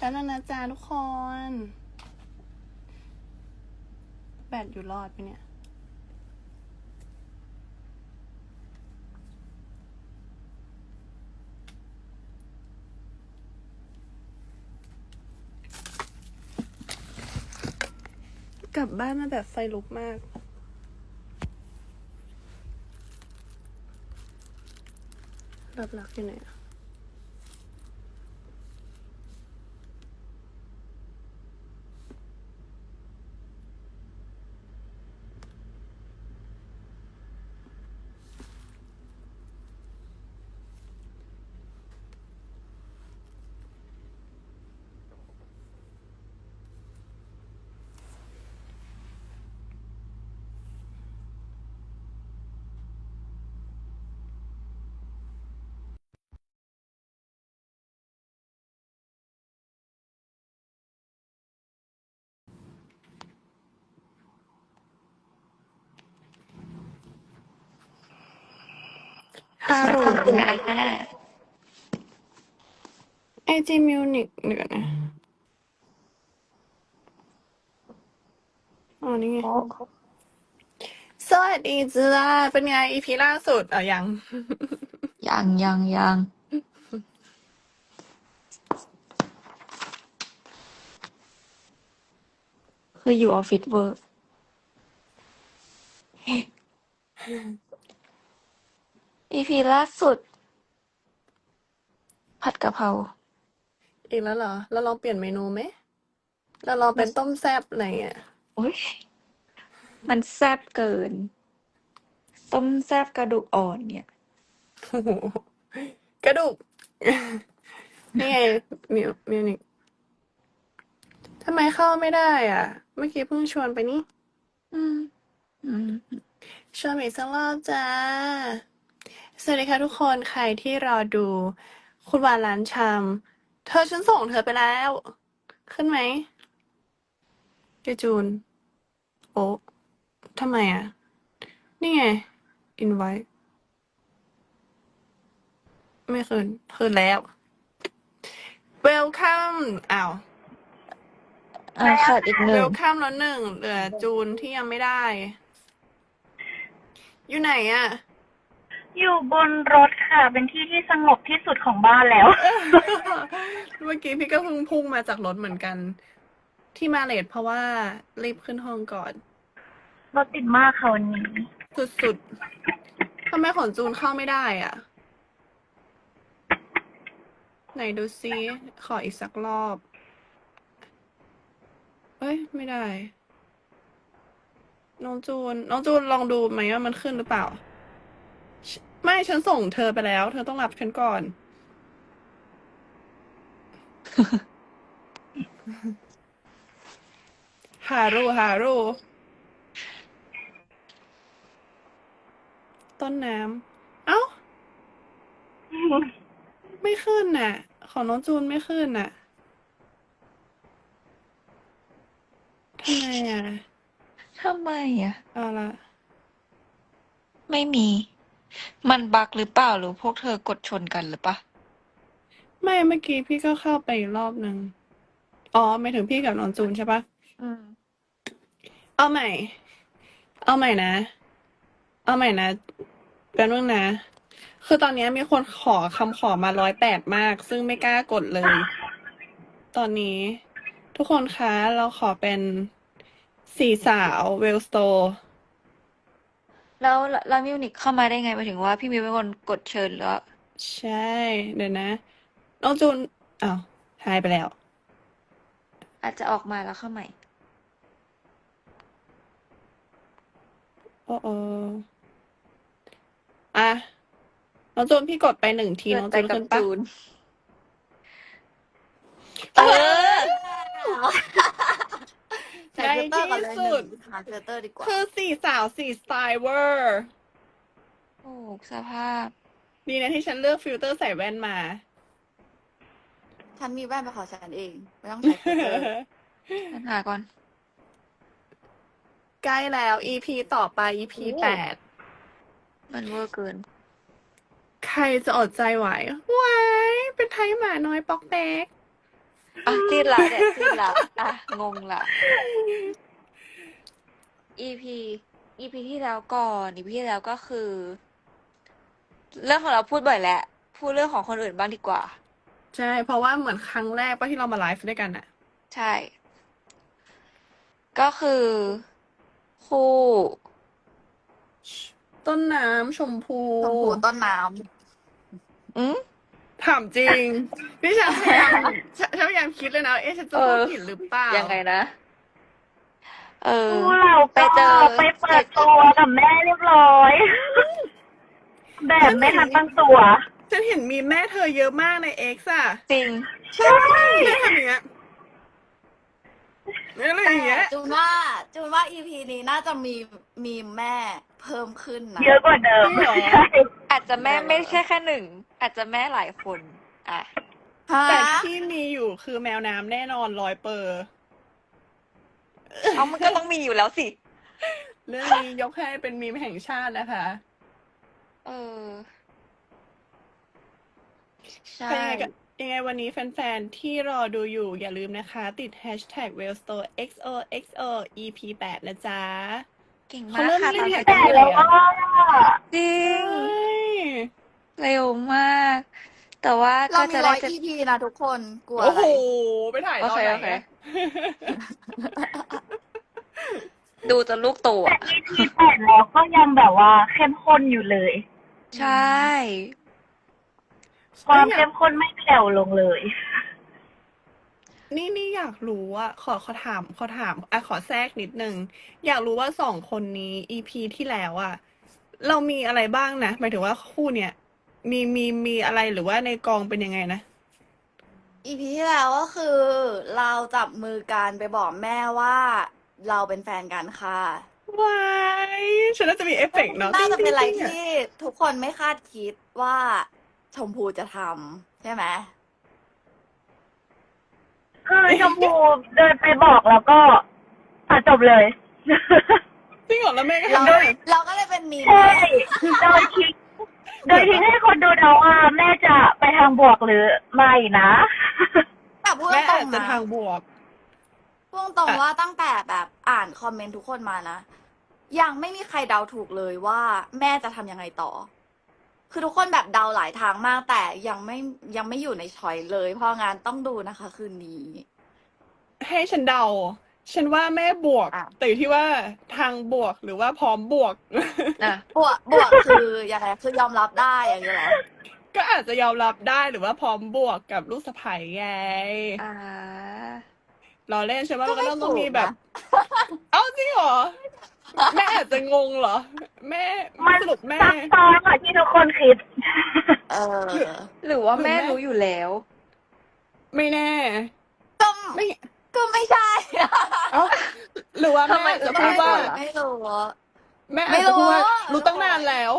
แล้วนะนะจ๊ะทุกคน แบตอยู่รอดไปเนี่ย กลับบ้านมาแบบไฟลุกมากหลับหลักอยู่ไหนอะ ฮารุไอจีมิวนิกเดี๋ยวก่อนนะอ๋อนี่ไงสวัสดีจ้าเป็นไงอีพีล่าสุดเอะยัง ยังยังยังคืออยู่ออฟฟิศเวิร์ก อีพีล่าสุด ผัดกะเพราอีกแล้วเหรอ เราลองเปลี่ยนเมนูไหม เราลองเป็นต้มแซ่บอะไรเงี้ยโอ้ยมันแซ่บเกิน ต้มแซ่บกระดูกอ่อนเนี่ย โอ้โหกระดูก นี่ไงมิวมิวนิกทำไมเข้าไม่ได้อะ เมื่อกี้เพิ่งชวนไปนี่ อืม อืมชวนอีกสักรอบจ้า สวัสดีค่ะทุกคนใครที่รอดู คุณวานร้านชำเธอฉันส่งเธอไปแล้ว ขึ้นไหมเจจูน โอ้ทำไมอะ นี่ไง อินไว้ ไม่คืนคืนแล้ว Welcome อ้าว อ่าขาดอีกหนึ่ง Welcome แล้วหนึ่งเหลือจูนที่ยังไม่ได้ อยู่ไหนอะ อยู่บนรถค่ะ เป็นที่ที่สงบที่สุดของบ้านแล้ว เมื่อกี้พี่ก็เพิ่งพุ่งมาจากรถเหมือนกัน ที่มาเลทเพราะว่ารีบขึ้นห้องก่อน รถติดมากค่ะวันนี้ สุดๆทำไมขนจูนเข้าไม่ได้อะ ไหนดูซิขออีกสักรอบ เอ้ย ไม่ได้ น้องจูน น้องจูนลองดูไหมว่ามันขึ้นหรือเปล่า ไม่ฉันส่งเธอไปแล้ว เธอต้องรับฉันก่อน ฮารุฮารุต้นน้ำ เอ้า ไม่ขึ้นน่ะ ของน้องจูนไม่ขึ้นน่ะทำไมอะ ทำไมอะ เอาละ ไม่มี มันบักหรือเปล่าหรือพวกเธอกดชนกันหรือปะไม่เมื่อกี้พี่ก็เข้าไปอีกรอบหนึ่งอ๋อไม่ถึงพี่กับน้องจูนใช่ปะอืม เอาใหม่ เอาใหม่นะ เอาใหม่นะเป็นเรื่องนะ คือตอนนี้มีคนขอคำขอมาร้อยแปดมาก ซึ่งไม่กล้ากดเลย ตอนนี้ ทุกคนคะ เราขอเป็นสี่สาวเวลสโต แล้วแล้วมิวนิกเข้ามาได้ไงหมายถึงว่าพี่มิวเป็นคนกดเชิญหรือว่าใช่ เดี๋ยวนะ น้องจูนอ้าวหายไปแล้ว อาจจะออกมาแล้วเข้าใหม่โอ้โออะน้องจูนพี่กดไปหนึ่งทีเกิน้ดองไปจูนกับขึ้นปะจูนเออ ใส่ฟิลเตอร์ก่อนเลยในหที่สุนึ่ดงหาฟิลเตอร์ดีกว่า คือสี่สาวสี่สไตล์เวอร์โอ้สภาพ ดีนะที่ฉันเลือกฟิลเตอร์ใส่แว่นมา ฉันมีแว่นเป็นของฉันเอง ไม่ต้องใช้ฟิลเตอร์ปัญหาก่อน ใกล้แล้ว EP ต่อไป EP โอ้ แปด มันเวอร์เกิน ใครจะอดใจไหว ไหว เป็นไทยหมาน้อยปอกแป๊ก อะจิ้นละเนี่ยจิ้นละอะงงละ EP EP ที่แล้วก่อน EP ที่แล้วก็คือ เรื่องของเราพูดบ่อยแล้วพูดเรื่องของคนอื่นบ้างดีกว่า ใช่ เพราะว่าเหมือนครั้งแรกป่ะที่เรามาไลฟ์ด้วยกันอะใช่ ก็คือ คู่ ต้นน้ำชมพู ชมพูต้นน้อืม ถามจริง นี่ฉันพยายามฉันฉันพยายามคิดเลยนะ เอ๊ะฉันจะพูดเออผิดหรือเปล่ายังไงนะ เออคู่เราไปก็เจอไปเปิดตัวกับแม่เรียบร้อย แบบไม่ทันตั้งตัว ฉันเห็นมีแม่เธอเยอะมากในเอ็กซ์อะจริง ใช่แม่ทำอย่างเงี้ยอะไรำอย่างเงี้ยแต่จูนว่าจูนว่า EP นี้น่าจะมีมีแม่เพิ่มขึ้นนะ เยอะกว่าเดิม จริงเหรอใช่อาจจะแม่ไม่ใช่แค่หนึ่ง อาจจะแม่หลายคนอะฮะแต่ที่มีอยู่คือแมวน้ำแน่นอนร้อยเปอร์เอามันก็ต้องมีอยู่แล้วสิ เรื่องนี้ยกให้เป็นมีมแห่งชาตินะคะ เออ ใช่เป็นยังไงก็ยังไงวันนี้แฟนๆ ที่รอดูอยู่อย่าลืมนะคะ ติด hashtag w e l l s t o r e XOXO EP 8นะจ๊ะ เก่งเขามากเริ่มค่ะเล่นตอนแฮนี้ชแท็แต่กแล้วก็จริงใช่ เร็วมาก แต่ว่าเราก็มีจะร้ได้อย จะ EP นะทุกคน กลัวโอ้อะโหไรไปถ่ายตโออนเคไหนโอเคอะดูจนลูกโตแต่อะ EP แปดแล้วก็ยังแบบว่าเข้มข้นอยู่เลย ใช่ ความเข้มข้นไม่แผ่วลงเลย นี่นี่อยากรู้อะขอขอถามขอถามอะขอแทรกนิดนึง อยากรู้ว่าสองคนนี้ EP ที่แล้วอะเรามีอะไรบ้างนะ หมายถึงว่าคู่เนี้ย มีมีมีอะไรหรือว่าในกองเป็นยังไงนะ EP ที่แล้วก็คือ เราจับมือกันไปบอกแม่ว่า เราเป็นแฟนกันค่ะวายฉันน่าจะมีเอฟเฟกต์เนาะน่าจะเป็นอะไรติ๊งๆๆที่ทุกคนไม่คาดคิดว่าชมพูจะทำใช่ไหมคือชมพูเดินไปบอกแล้วก็อะจบเลยจริงเหรอแล้วแม่ก็เราทำได้เราก็เลยเป็นมีมใช่โดยทิ้ง โดยทิ้งให้คนดูเดาว่าแม่จะไปทางบวกหรือไม่นะ แต่พูดแม่ตรอางจๆจะนะทางบวก พูดตรงอะๆว่าตั้งแต่แบบอ่านคอมเมนต์ทุกคนมานะ ยังไม่มีใครเดาถูกเลยว่าแม่จะทำยังไงต่อ คือทุกคนแบบเดาหลายทางมากแต่ยังไม่ยังไม่อยู่ในช้อยเลย เพราะงานต้องดูนะคะ คืนนี้ ให้ฉันเดา ฉันว่าแม่บวก อะ แต่อยู่ที่ว่าทางบวกหรือว่าพร้อมบวก อะบวกบวกคือยังไงคือยอมรับได้อย่างนี้เหรอก็อาจจะยอมรับได้หรือว่าพร้อมบวกกับลูกสะใภ้ไงอ่า เราเล่นใช่ไหมก็มันก็ไม่ต้องต้องมีถูกนะแบบเอ้าจริงเหรอ แม่อาจจะงงเหรอ แม่มัน สรุปแม่ ซับซ้อนกว่าที่ทุกคนคิด เออหรือว่าแม่คือแม่รู้อยู่แล้ว ไม่แน่ ก็ไม่ ก็ไม่ใช่เอ้าหรือว่าทำไมแม่จะพูดแม่ว่ากลัวเหรอไม่รู้แม่อาไม่จจะพูดว่ารู้ รู้ตั้งนานแล้ว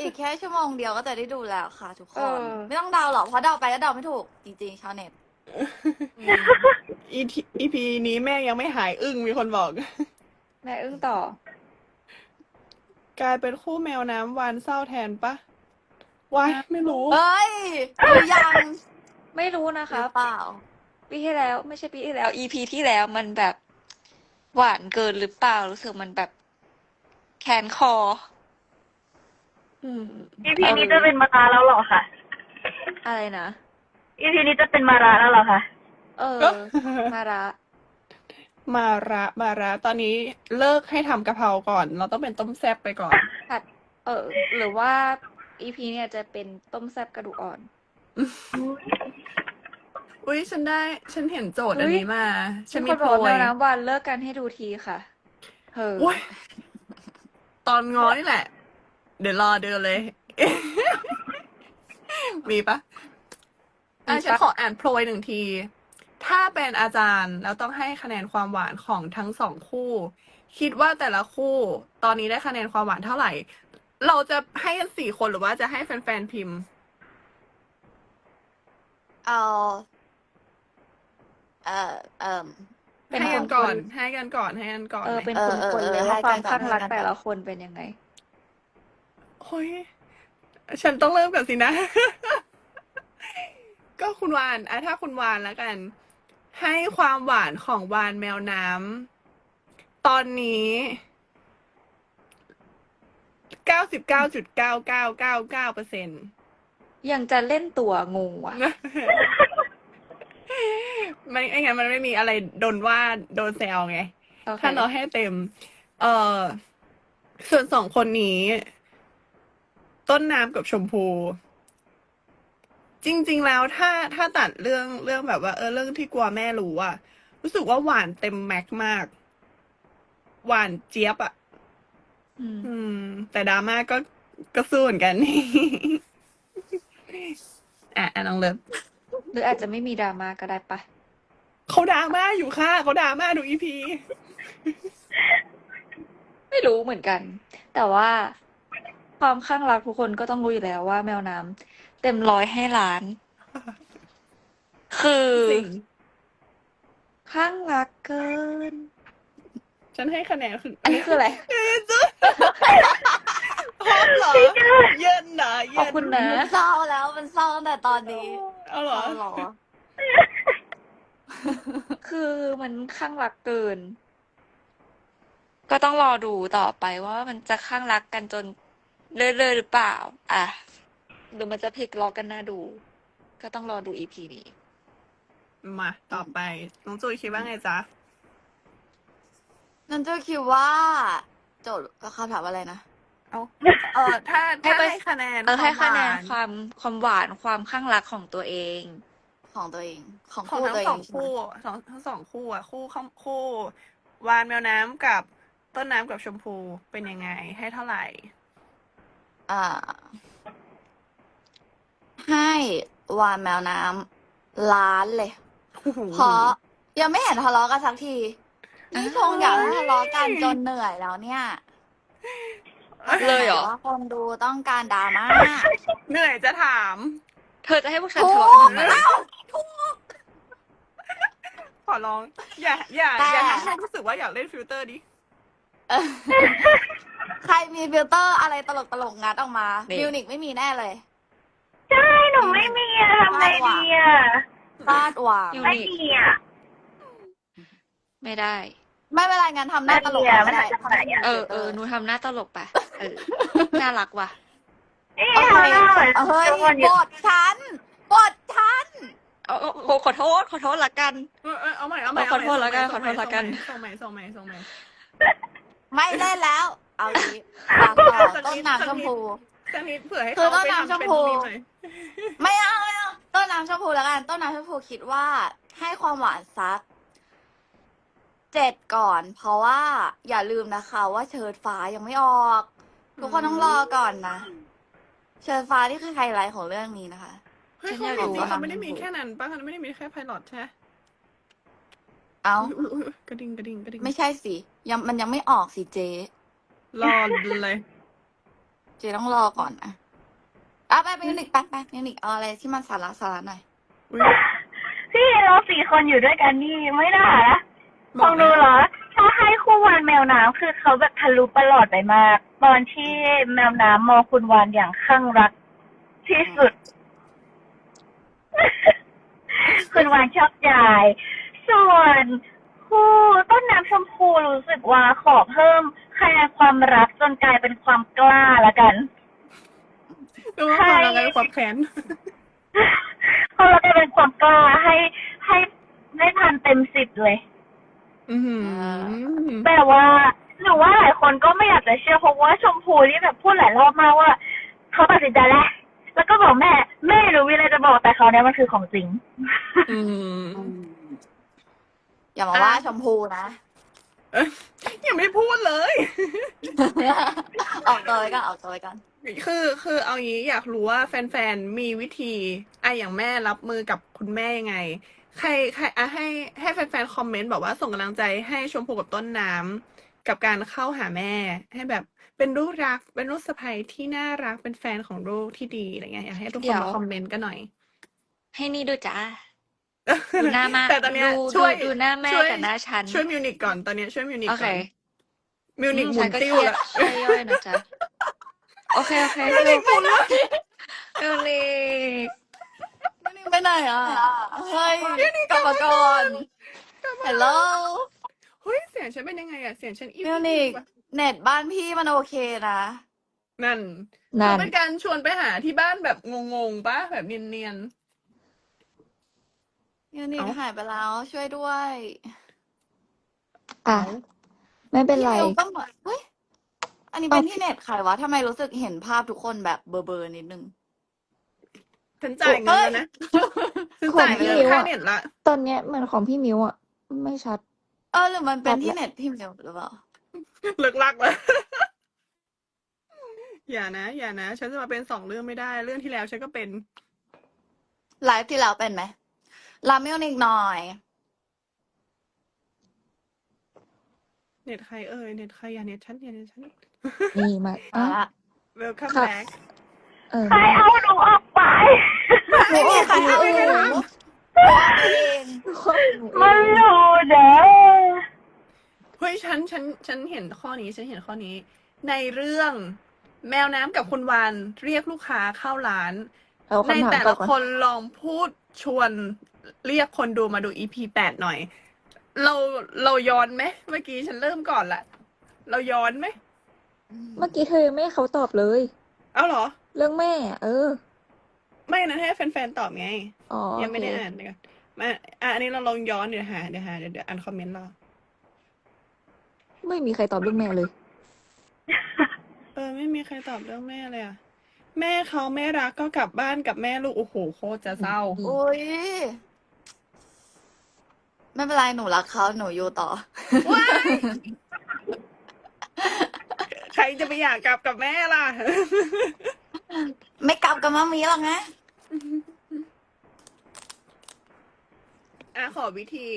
อีกแค่ชั่วโมงเดียวก็จะได้ดูแล้วค่ะ ทุกคเอน อ ไม่ต้องเดาหรอกเพราะเดาไปก็เดาไม่ถูก จริงๆชาวเน็ตอืม อีทีอีพีนี้แม่ยังไม่หายอึ้งมีคนบอก แม่อึ้งต่อ กลายเป็นคู่แมวน้ำวานเศร้าแทนปะวายไม่รู้ เอ้ยรู้ยังไม่รู้นะหครัรืบอเปล่า ปีที่แล้ว ไม่ใช่ปีที่แล้ว EP ที่แล้วมันแบบหวานเกินหรือเปล่ารู้สึกมันแบบแขนคอ อืม EP นี้จะเป็นมาราแล้วเหรอคะ อะไรนะ EP นี้จะเป็นมาราแล้วเหรอคะ เออก็มาระมาระมาระ ตอนนี้เลิกให้ทำกะเพราก่อน เราต้องเป็นต้มแซ่บไปก่อน ผัด เออ หรือว่า EP เนี่ยจะเป็นต้มแซ่บกระดูกอ่อน อุ้ยฉันได้ ฉันเห็นโจทย์อันอุ๊ยนี้มา ฉันมีมีคนโพบอกว่าแมยวน้ำวันเลิกกันให้ดูทีค่ะเอออุ้ยตอนง้อนี่แหละ เดี๋ยวรอเดือนเลย มีปะอะมีปะฉันขออ่านโพยหนึ่งที ถ้าเป็นอาจารย์แล้วต้องให้คะแนนความหวานของทั้งสองคู่ คิดว่าแต่ละคู่ ตอนนี้ได้คะแนนความหวานเท่าไหร่ เราจะให้กันสี่คนหรือว่าจะให้แฟนๆพิมพ์ เอา เออเออ เป็นให้คกันนก่อนคนให้กันก่อน ให้กันก่อนเออไหมเป็นเอคอนเออคนเออเลยให้ว่าความกันก่อนข้างรักให้กันแต่ก่อนละคนเป็นยังไงโอ้ยฉันต้องเริ่มก่อนสินะ ก็คุณวานอะถ้าคุณวานแล้วกัน ให้ความหวานของวานแมวน้ำตอนนี้เก้าสิบเก้าจุดเก้าเก้าเก้าเก้าเปอร์เซ็นต์ยังจะเล่นตัวงูอะ ไม่ไม่งั้นมันไม่มีอะไรโดนว่าโดนแซวไงโอเคถ้าเราให้เต็ม เอ่อส่วนสองคนนี้ ต้นน้ำกับชมพู จริง ๆ แล้วถ้าถ้าตัดเรื่องเรื่องแบบว่า เออเรื่องที่กลัวแม่รู้อะรู้สึกว่าหวานเต็มแม็กซ์มาก หวานเจี๊ยบอะอืมอืม แต่ดราม่าก็ก็สู้เหมือนกันอะอะน้องเลิฟ หรืออาจจะไม่มีดราม่าก็ได้ปะเขาดราม่าอยู่ค่ะเขาดราม่าดูอีพี ไม่รู้เหมือนกัน แต่ว่าความข้างรักทุกคนก็ต้องรู้อยู่แล้วว่าแมวน้ำเต็มร้อยให้ล้าน คือ จริง ข้างรักเกิน ฉันให้คะแนนคืออันนี้คืออะไร พร้อมเหรอเย็นเหรอขเย็อบนคุณนะ มันเศร้าแล้วมันเศร้าตั้งแต่ตอนนี้ เอาเหรอเอาเหรอ คือมันข้างรักเกิน ก็ต้องรอดูต่อไปว่ามันจะข้างรักกันจนเรื่อยๆหรือเปล่า อะหรือมันจะพลิกล็อกกันน่าดู ก็ต้องรอดูอีพีนี้ มาต่อไปน้องจุยคิดว่าไงจ๊ะ นั่นจะคิดว่า โจทย์คำถามอะไรนะ เอาเออถ้าให้ถ้าไป ให้คะแนนเออให้คะแนนวามหความความหวานความข้างรักของตัวเอง ของตัวเองของของคู่ทั้ตัวงเอสองงใช่ไหมคู่สองทั้งสองคู่อะคู่ข้างคู่ วานแมวน้ำกับต้นน้ำกับชมพูเป็นยังไง ให้เท่าไหร่ อ่า ให้วานแมวน้ำล้านเลย เพราะยังไม่เห็นทะเลาะกันสักที นี่คงอยากให้ทะเลาะกันจนเหนื่อยแล้วเนี่ย เลยเหรอแต่ว่าคนดูต้องการดราม่าเหนื่อยจะถาม เธอจะให้พวกฉันทะเลาะกันทำไมขอร้อง อย่า อย่าแต่อย่าทำให้รู้สึกว่าอยากเล่นฟิลเตอร์ดิเออใครมีฟิลเตอร์อะไรตลกตลกๆงัดออกมานี่ มิวนิกไม่มีแน่เลย ใช่หนูไม่มีอะทำไงดีอะคาดหวังยูไม่นิคมีอะไม่ได้ ไม่เป็นไรงั้นทำหน้าตลกไม่ก็ได้ได้ไม่ได้ เออเออหนูทำหน้าตลกไป เออน่ารักว่ะเอ๊ะโอเคเอาหน่อยเฮ้ยทุกคนอบยู่ทฉันบทฉันเอาเอาเอาขอโทษ ขอโทษละกัน เออเออเอาใหม่เอาใหม่เอาขอโทษแล้วกันส่งใหม่ขอโทษแล้วกัน ส่งใหม่ส่งใหม่ส่งใหม่ ไม่เล่นแล้ว เอาดีวางต่อต้นน้ำชมพู สักนิดเผื่อให้คือเขาต้นไปน้ำทำเป็นชมพูมีมหน่อยไม่เอาไม่เอาต้นน้ำชมพูแล้วกัน ต้นน้ำชมพูคิดว่าให้ความหวานสักเจ็ดก่อน เพราะว่าอย่าลืมนะคะ ว่าเชิดฟ้ายังไม่ออก ทุกคนต้องรอก่อนนะเชิดฟ้านี่คือไฮไลท์ของเรื่องนี้นะคะ เฮ้ยฉันเขาอยากรู้จริงๆว่าเขาไม่ได้มีแค่นั้นป่ะเขาไม่ได้มีแค่ไพลอตใช่ไหมเอาอุ๊ยอุ๊ยอุ๊ยกระดิ่งกระดิ่งกระดิ่งไม่ใช่สิยังมันยังไม่ออกสิเจรอเลย เจต้องรอก่อนนะอะไปมิวนิกไปไปมิวนิกเอาอะไรที่มันสาระสาระหน่อยอุ๊ยพี่เราสี่คนอยู่ด้วยกันนี่ไม่ได้นะบขออกงไหมดูเหรอ ถ้าให้คู่วานแมวน้ำคือเขาแบบทะลุประหลอดไปมาก ตอนที่แมวน้ำมองคุณวานอย่างข้างรักที่สุด คุณวานชอบใจ ส่วนคู่ต้นน้ำชมพูรู้สึกว่าขอเพิ่มคะแนนความรักจนกลายเป็นความกล้าละกันดูว่าความรักและความแค้นพอเรากลายเป็นความกล้าให้ให้ให้พันเต็มสิบเลย อือหือแต่ว่าหนูว่าหลายคนก็ไม่อยากจะเชื่อเพราะว่าชมพูนี่แบบพูดหลายรอบมากว่าเขาตัดสินใจแล้วแล้วก็บอกแม่ แม่หนูมีอะไรจะบอกแต่เขาวเนี่ยมันคือของจริง อืม อย่ามาว่าชมพูนะเอ้ยยังไม่พูดเลย ออกตัวไว้ก่อนออกตัวไว้ก่อนคือคือเอางี้อยากรู้ว่าแฟนๆ มีวิธีอะอย่างแม่รับมือกับคุณแม่ยังไง ใครใครอะให้ให้แฟนๆคอมเมนต์บอกว่าส่งกำลังใจให้ชมพูกับต้นน้ำกับการเข้าหาแม่ ให้แบบเป็นลูกรักเป็นลูกสะใภ้ที่น่ารักเป็นแฟนของลูกที่ดีอะไรเงี้ยอยากให้ทุกคเดี๋นยว มาคอมเมนต์กันหน่อย ให้นี่ดูจ้า ดูหน้ามาแต่ตอนเนี้ยดูช่วยดูดูหน้าแม่ช่วยกับหน้าฉัน ช่วยมิวนิกก่อนตอนเนี้ยช่วยมิวนิกโอก่เคอนมิวนิกหอืมุฉันก็ติ้วเครียดละช่วยย่อยนะจ๊ะ โอเค โอเคมิวนิกหมุนละมิวนิกมิวนิก ไปไหนอะเฮ้ยกลับมาก่อนฮัลโหลเฮ้ยเสียงฉันเป็นยังไงอะเสียงฉันอิ่มมิวนิกเน็ตบ้านพี่มันโอเคนะนั่นนั่นเป็นการชวนไปหาที่บ้านแบบงงๆปะแบบเนียนมิวนิกเอ้าหายไปแล้วช่วยด้วยอะไม่เป็นไรพี่มิวก็เหมือนเฮ้ยอันนี้เป็นที่เน็ตใครวะทำไมรู้สึกเห็นภาพทุกคนแบบเบลอๆนิดนึงๆ ฉันจ่ายเงินแล้วนะฉันจ่ายเงินของพี่ค่าอะเน็ตละตอนเนี้ยเหมือนของพี่มิวอะไม่ชัด เออหรือมันเป็นรับที่ละเน็ตพี่มิวหรือเปล่าเลิกลักแล้วอย่านะอย่านะฉันจะมาเป็นสองเรื่องไม่ได้ เรื่องที่แล้วฉันก็เป็นไลฟ์ที่แล้วเป็นไหมรับมิวนิกหน่อย เน็ตใครเอ่ยเน็ตใครอย่าเน็ตฉันอย่าเน็ตฉันนี่มามาอะละ welcome ค่ะ back เออใครเอาหนูออกไป ไม่มีใครเอาไม่หมีนูใครทตัวเองมันอยู่เด้อเฮ้ยฉันฉันฉันเห็นข้อนี้ฉันเห็นข้อนี้ ในเรื่องแมวน้ำกับคุณวานเรียกลูกค้าเข้าร้าน เอาในคำถามแต่ต่ละอก่อนคนลองพูดชวนเรียกคนดูมาดู EP แปดหน่อย เราเราย้อนไหมเมื่อกี้ฉันเริ่มก่อนละ เราย้อนไหมเมื่อกี้เธอยังไม่ให้เขาตอบเลย เอาเหรอ เรื่องแม่อะเออ ไม่นะให้แฟนๆตอบไง อ๋อยังไม่ได้โอเคอ่านเดี๋ยวก่อนมาอะอันนี้เราลองย้อนเดี๋ยวหาเดี๋ยวหาเดี๋ยวเดี๋ยวอ่านคอมเมนต์เราไม่มีใครตอบเรื่องแม่เลย เออไม่มีใครตอบเรื่องแม่เลยอะแม่เขาไม่รักก็กลับบ้านกับแม่ลูกโอ้โหโคตรจะเศร้าอืมอุ้ยไม่เป็นไรหนูรักเขาหนูอยู่ต่อใครจะไปอยากกลับกับแม่ล่ะ ไม่กลับกับมามีหรอกนะ อะขอวิธี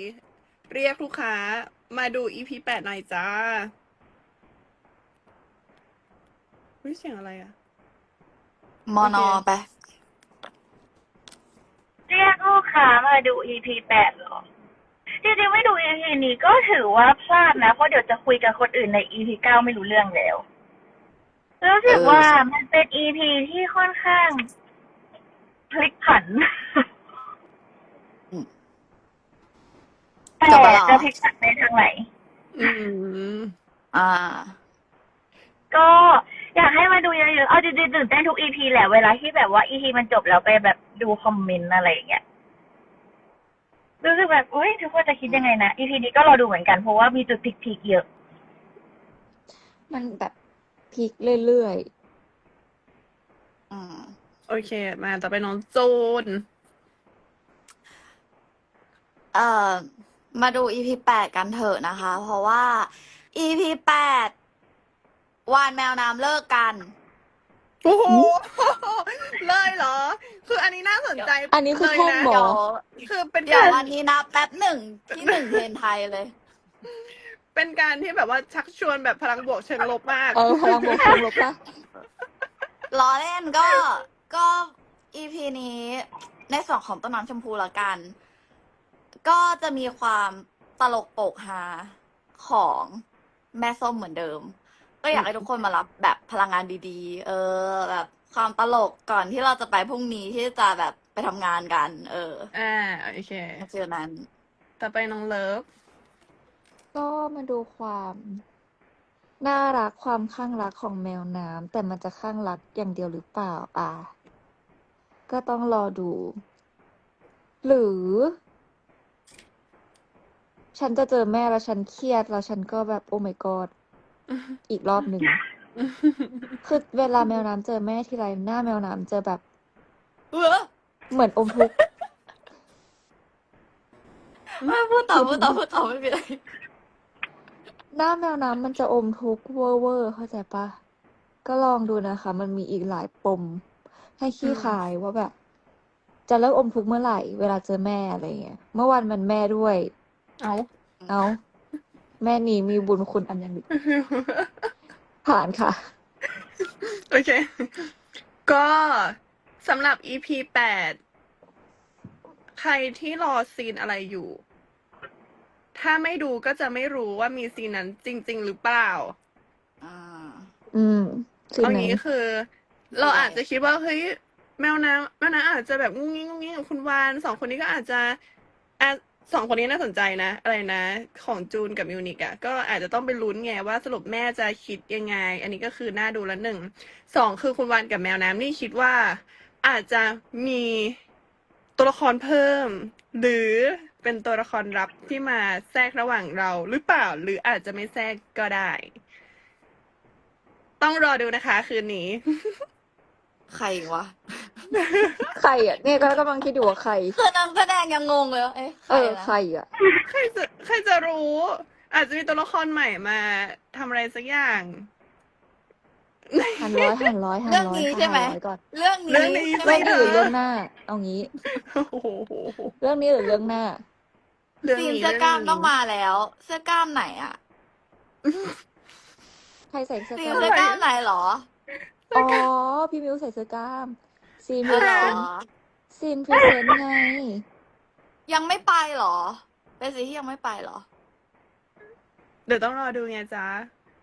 เรียกลูกค้า มาดู EP แปดหน่อยจ้าวิเสียงอะไรอะ มอนอโอเคไป เรียกลูกค้ามาดู EP แปดเหรอ จริงๆไม่ดู EP นี้ก็ถือว่าพลาดนะ เพราะเดี๋ยวจะคุยกับคนอื่นใน EP เก้าไม่รู้เรื่องแล้ว รู้สึกเออว่ามันเป็น EP ที่ค่อนข้างพลิกผันแต่จบแล้วเหรอจะพลิกผันในทางไหนอืมอ่า ก็อยากให้มาดูเยอะๆ เอาจริงๆตื่นเต้นทุก EP แหละ เวลาที่แบบว่า EP มันจบแล้วไปแบบดูคอมเมนต์อะไรอย่างเงี้ย รู้สึกแบบอุ้ยทุกคนจะคิดยังไงนะ EP นี้ก็รอดูเหมือนกัน เพราะว่ามีจุดพลิกๆเยอะ มันแบบ พลิกเรื่อยอืมโอเค มาต่อไปน้องจูนเอ่อ มาดู EP แปดกันเถอะนะคะ เพราะว่า EP แปดวานแมวน้ำเลิกกัน โอ้โห เลยเหรอ คืออันนี้น่าสนใจอันนี้คือเลยแท่งนะบเดี๋อยวคือเป็นเดี๋ยวการอันนี้นับแป๊บหนึ่งที่หนึ่งเทรนไทยเลย เป็นการที่แบบว่าชักชวนแบบพลังบวกเชิงลบมาก เออพลังบวกเชิงลบปะล้อเล่นก็ก็ EP นี้ในส่วนของต้นน้ำชมพูละกัน ก็จะมีความตลกโปกฮาของแม่ส้มเหมือนเดิม ก็อยากให้ทุกคนมารับแบบพลังงานดีๆ เออ แบบความตลกก่อนที่เราจะไปพรุ่งนี้ที่จะแบบไปทำงานกัน เออ อ่าโอเคฟิลนั้น ต่อไปน้องเลิฟ ก็มาดูความน่ารักความข้างรักของแมวน้ำแต่มันจะข้างรักอย่างเดียวหรือเปล่า อะ ก็ต้องรอดู หรือ ฉันจะเจอแม่แล้วฉันเครียด แล้วฉันก็แบบโอ้ my god อีกรอบหนึ่ง คือเวลาแมวน้ำเจอแม่ทีไรหน้าแมวน้ำจะแบบ เออเหมือนอมทุกข์ ไม่พูดต่อพูดต่อพูดต่อไม่เป็นไร หน้าแมวน้ำมันจะอมทุกข์เวอร์เวอร์เข้าใจปะก็ลองดูนะคะ มันมีอีกหลายปม ให้ขี้คายว่าแบบ จะเลิกอมทุกข์เมื่อไหร่ เวลาเจอแม่อะไรเงี้ยเมื่อวันมันแม่ด้วย เอาเอาแม่นี้มีบุญคุณอันยังดีผ่านค่ะ โอเค ก็สำหรับ EP แปดใครที่รอซีนอะไรอยู่ ถ้าไม่ดูก็จะไม่รู้ว่ามีซีนนั้นจริง ๆ หรือเปล่าอ่า อืมสิ่งเอาไหนงี้คือ เราอาจจะคิดว่าเฮ้ยแมวน้ำแมวน้ำอาจจะแบบงุ้งงิ้งงุ้งงิ้งกับคุณวานสองคนนี้ก็อาจจะอะสองคนนี้น่าสนใจนะ อะไรนะ ของจูนกับมิวนิกอะก็อาจจะต้องไปลุ้นไงว่าสรุปแม่จะคิดยังไง อันนี้ก็คือน่าดูละหนึ่งสองคือคุณวานกับแมวน้ำนี่คิดว่า อาจจะมีตัวละครเพิ่ม หรือ เป็นตัวละครลับที่มาแทรกระหว่างเราหรือเปล่า หรืออาจจะไม่แทรกก็ได้ ต้องรอดูนะคะ คืนนี้ ใครวะ ใครอะเนี่ยก็กำลังคิดอยู่ว่าใคร คือนักแสดงยังงงเลยว่าเอ๊ะใคเอรอนะใครอะ ใครจะใครจะรู้ อาจจะมีตัวละครใหม่มาทำอะไรสักอย่าง หันร้อยหันร้อยหันเรื่องร้อยนี้ค่ะใช่ไหม หันร้อยก่อนเรื่องเรื่องนี้นี้ ใช่ไหมเรื่องนี้หรือเธเรื่อองหน้า เอางี้ โอ้โห เรื่องนี้หรือเรื่องหน้า เรื่องซีนนี้เสื้อกล้ามเรื่ต้องมาแล้ว เสื้อกล้ามไหนอะใครใส่เสื้อซีกนล้ามเสื้อกล้ามไหนเหรออ๋อพี่มิวใส่เสื้อกล้ามซีนพอ๋รีอเหรเซอนต์ซีนพรีเซนต์ไงยังไม่ไปเหรอ เป็นซีนที่ยังไม่ไปเหรอ เดี๋ยวต้องรอดูไงจ๊ะ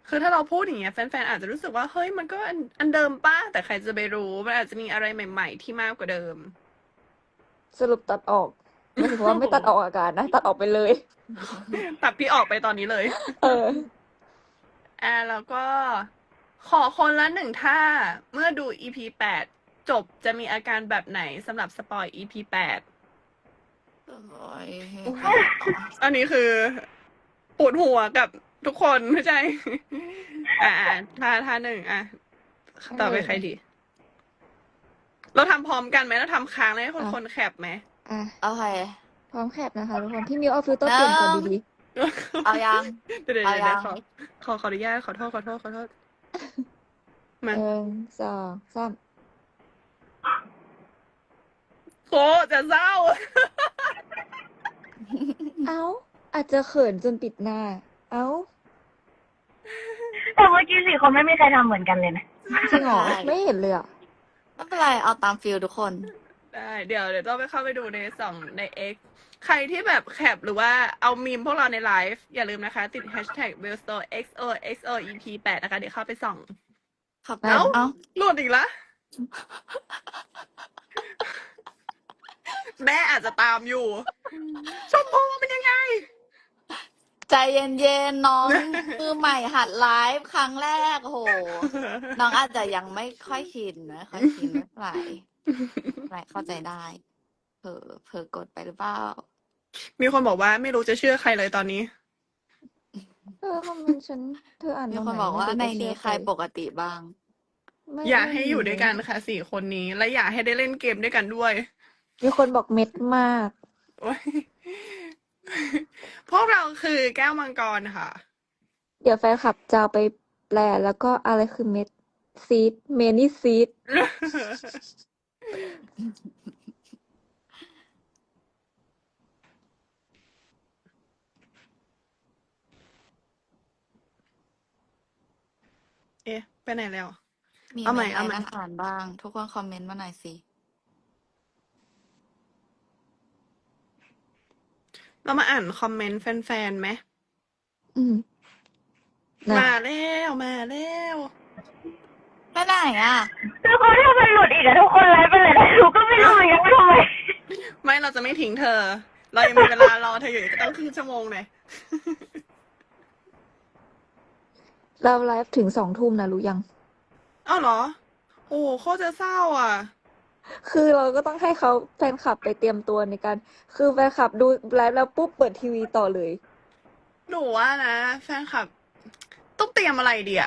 คือถ้าเราพูดอย่างเงี้ยแฟนๆอาจจะรู้สึกว่าเฮ้ยมันก็อันอันเดิมป้าแต่ใครจะไปรู้ มันอาจจะมีอะไรใหม่ ๆ ที่มากกว่าเดิม สรุปตัดออก ไม่ถึงว่าไม่ตัดออกอากาศนะ ตัดออกไปเลย ตัดพี่ออกไปตอนนี้เลย เอออ่าแล้วก็ขอคนละหนึ่งท่า เมื่อดู EP แปดจบจะมีอาการแบบไหนสำหรับสปอย EP แปดโอ้ยอันนี้คือปวดหัวกับทุกคนไม่ใช่ อ่าท่าท่าหนึ่งอะ ต่อไปใครดี เราทำพร้อมกันไหมเราทำค้างแล้วให้คนอะคนแคปไหม อะ โอเค พร้อมแคปนะคะทุกคน พี่มิวเอาฟิลเตอร์เปลี่ยนก่อนดีเอายัง เดี๋ยวเดี๋ยวเอาเดี๋ยัยวง ขอขอขออนุญาตขอโทษขอโทษขอโทษๆมาหนึ่งสองสามโคจะเศร้า เอ้า อาจจะเขินจนปิดหน้า เอ้าแต่เมื่อกี้สี่คนไม่มีใครทำเหมือนกันเลยนะ จริงเหรอใช่ ไม่เห็นเลยอะ ไม่เป็นไร เอาตามฟิลทุกคน ได้เดี๋ยวเดี๋ยวต้องไปเข้าไปดูในสองใน X ใครที่แบบแคปหรือว่าเอามีมพวกเราในไลฟ์อย่าลืมนะคะ ติด hashtag w e l l s t o r e xo xo ep 8นะคะ เดี๋ยวเข้าไปส่องขับเอ้าเอ้าหลุดอีกละแม่อาจจะตามอยู่ ชมพูเป็นยังไง ใจเย็นๆน้องมือใหม่หัดไลฟ์ครั้งแรกโอ้โห น้องอาจจะยังไม่ค่อยชินนะค่อยชินไม่เป็นไร ไม่เป็นไรเข้าใจได้ เผลอเผลอกดไปหรือเปล่า มีคนบอกว่าไม่รู้จะเชื่อใครเลยตอนนี้เออคอมเมนต์ฉันเธออ่านมีตรงคนไหนบอกว่าไม่ในรู้จะนี้เชื่อใครปกติบ้างไม่อยากไม่ให้มีอยู่ด้วยกันค่ะสี่คนนี้ และอยากให้ได้เล่นเกมด้วยกันด้วย มีคนบอกเม็ดมากโอ๊ยพวกเราคือแก้วมังกรค่ะ เดี๋ยวแฟนคลับจะเอาไปแปลแล้วก็อะไรคือเม็ดซีดเมนี่ซีด เอ๊ะ ไปไหนแล้ว มีเอาใหม่ไหมเอาใหม่น่าอ่านบ้าง ทุกคนคอมเมนต์มาหน่อยสิ เรามาอ่านคอมเมนต์แฟนๆไหม อืมนะมาแล้ว มาแล้ว ไปไหนอะ ทุกคนถ้ามันหลุดอีกอะทุกคนไลฟ์ไปเลยนะหนูก็ไม่รู้เหมือนกันว่าทำไมไม่เราจะไม่ทิ้งเธอ เรายังมีเวลารอเธออยู่อีกตั้งครึ่งชั่วโมงเลยเราไลฟ์ถึงสองทุ่มนะรู้ยัง อ้าวเหรอ โอ้โหโคตรจะเศร้าอะ คือเราก็ต้องให้เขาแฟนคลับไปเตรียมตัวในการ คือแฟนคลับดูไลฟ์แล้วปุ๊บเปิดทีวีต่อเลย หนูว่านะ แฟนคลับ ต้องเตรียมอะไรเดีย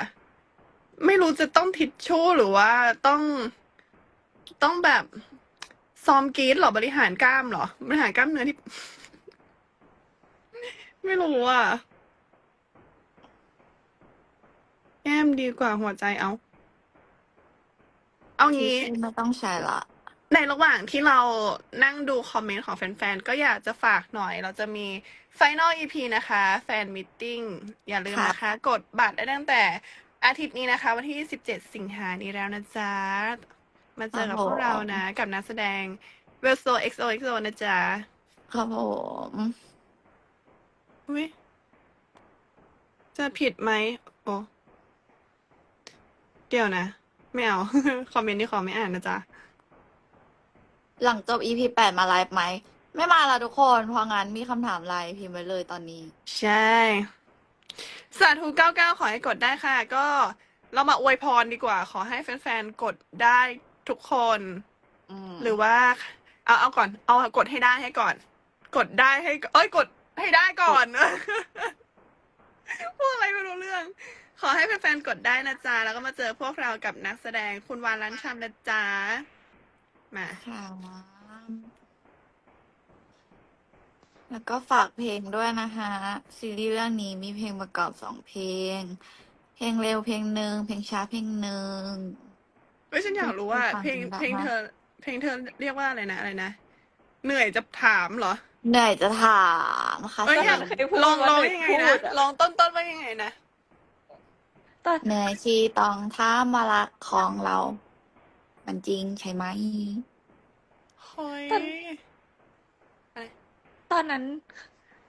ไม่รู้จะต้องทิชชู่หรือว่าต้องต้องแบบซ้อมกรีดเหรอบริหารกล้ามเหรอบริหารกล้ามเนื้อที่ ไม่รู้อะแก้มดีกว่าหัวใจเอา เอางี้ ไม่ต้องใช้ละ ในระหว่างที่เรานั่งดูคอมเมนต์ของแฟนๆ ก็อยากจะฝากหน่อย เราจะมี Final EP นะคะ แฟนมิทติ้งอย่าลืมนะคะ กดบัตรได้ตั้งแต่ อาทิตย์นี้นะคะ วันที่ 17 สิงหานี้แล้วนะจ๊ะ มาเจอกับพวกเรานะ กับนักแสดง w e l s o XOXO นะจ๊ะ ครับผมอุ้ยจะผิดไหมโอ้เดี๋ยวนะ ไม่เอา คอมเมนต์ที่ขอไม่อ่านนะจ๊ะ หลังจบ EP แปดมาไลฟ์ไหม ไม่มาละทุกคนเพราะงั้นมีคำถามไลน์พิมพ์ไว้เลยตอนนี้ ใช่ สาธุ99 ขอให้กดได้ค่ะ ก็เรามาอวยพรดีกว่า ขอให้แฟนๆ กดได้ทุกคนอืมหรือว่า เอาเอาก่อน เอากดให้ได้ให้ก่อน กดได้ให้ เอ้ยกดให้ได้ก่อนพูดอะไรไม่รู้เรื่อง ขอให้แฟนๆ กดได้นะจ๊ะ แล้วก็มาเจอพวกเรากับนักแสดงคุณวานรันชำนะจ๊ะ มาค่ะ แล้วก็ฝากเพลงด้วยนะคะ ซีรีส์เรื่องนี้มีเพลงประกอบสองเพลง เพลงเร็วเพลงหนึ่งเพลงช้าเพลงหนึ่งเฮ้ยฉันอยากรู้ว่าฟังเพลงจริงจังเพลงมากเธอ เพลงเธอเรียกว่าอะไรนะอะไรนะเหนื่อยจะถามเหรอ เหนื่อยจะถามค่ะเอ้ยซีอยากเคยพูดลองว่าลองเหนื่อยยังไงพูนะดอะลองต้นต้นว่ายังไงนะตอนเหนื่อยที่ต้องท้ามมารักของเรา มันจริงใช่ไหมเฮ้ย ตอนนั้น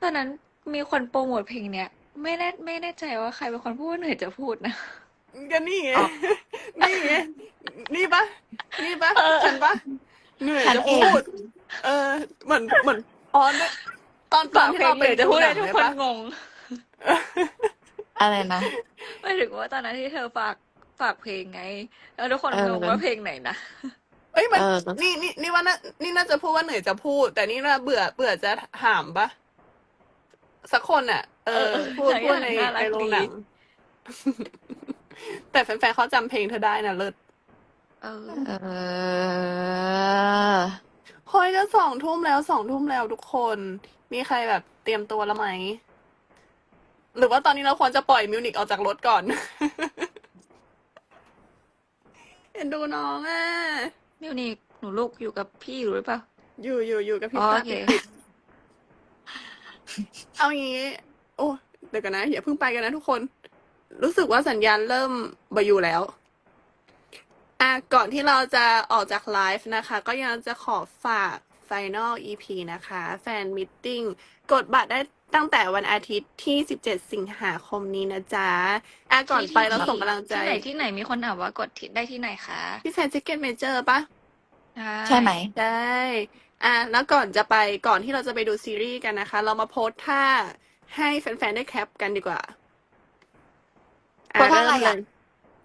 ตอนนั้นมีคนโปรโมทเพลงเนี้ย ไม่แน่ไม่แน่ใจว่าใครเป็นคนพูดว่าเหนื่อยจะพูดนะ ก็นี่ไงอ๋อนี่ไงนี่ปะนี่ปะฉันปะเหนื่อยฉันจะเองพูด เออ เหมือนเหมือนอ๋อเนี่ยตอนตอฝานกที่เพลเรางเหไปนื่อยจะพูดหอะไรนังทุกเลยคนปะงง อะไรนะหมายถึงว่าตอนนั้นที่เธอฝากฝากเพลงไง แล้วทุกคนเอองงว่าเพลงไหนนะ เอ้ยมันเออ นี่นี่นี่ว่าน่านี่น่าจะพูดว่าเหนื่อยจะพูด แต่นี่น่าเบื่อเบื่อจะถามปะสักคนอะ เออ เออพูดใช่พูดในน่ารักในโรงหนังดีแต่แฟนๆเขาจำเพลงเธอได้นะเลิศเออเออ เฮ้ยจะสองทุ่มแล้วสองทุ่มแล้วทุกคน มีใครแบบเตรียมตัวแล้วไหม หรือว่าตอนนี้เราควรจะปล่อยมิวนิกออกจากรถก่อนเห็นดูน้องอะ มิวนิกหนูลูกอยู่กับพี่อยู่หรือเปล่า อยู่อยู่อยู่กับพี่อ๋อตาโอเคปิดๆเอางี้ โอ้เดี๋ยวกันนะอย่าเพิ่งไปกันนะทุกคน รู้สึกว่าสัญญาณเริ่มบอยู่แล้ว อะก่อนที่เราจะออกจากไลฟ์นะคะ ก็ยังจะขอฝาก Final EP นะคะ แฟนมิทติ้งกดบัตรได้ ตั้งแต่วันอาทิตย์ที่ 17 สิงหาคมนี้นะจ๊ะอะก่อนไปเราส่งกำลังใจ ที่ไหนที่ไหนมีคนถามว่ากดที่ได้ที่ไหนคะพี่แซนซิกเก็ตเมเจอร์ปะใช่ไหมได้อะแล้วก่อนจะไปก่อนที่เราจะไปดูซีรีส์กันนะคะ เรามาโพสท่าให้แฟนๆได้แคปกันดีกว่าโพสท่าอะไรเมอะเลย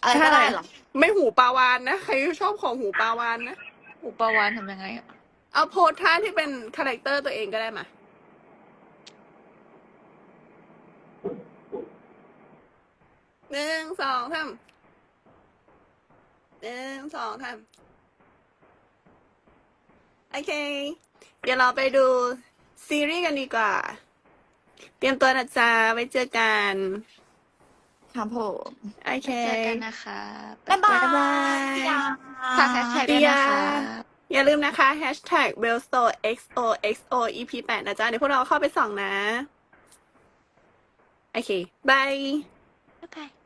อะไรก็ได้เหรอไม่หูปลาวานนะใครชอบของหูปลาวานนะอุปาวานทำยังไงอะเอาโพสท่าที่เป็นคาแรคเตอร์ตัวเองก็ได้มา หนึ่งสองสามหนึ่งสองสามโอเค เดี๋ยวเราไปดูซีรีส์กันดีกว่า เตรียมตัวนะจ๊ะไว้เจอกันครับผมโอเคเจอกันนะคะบ๊ายบายบ๊ายบายฝากแฮชแท็กด้วยนะคะอย่าลืมนะคะ hashtag b e l l s t o r e XOXO EP 8นะจ๊ะ เดี๋ยวพวกเราเข้าไปส่องนะ โอเคบายบ๊ายบาย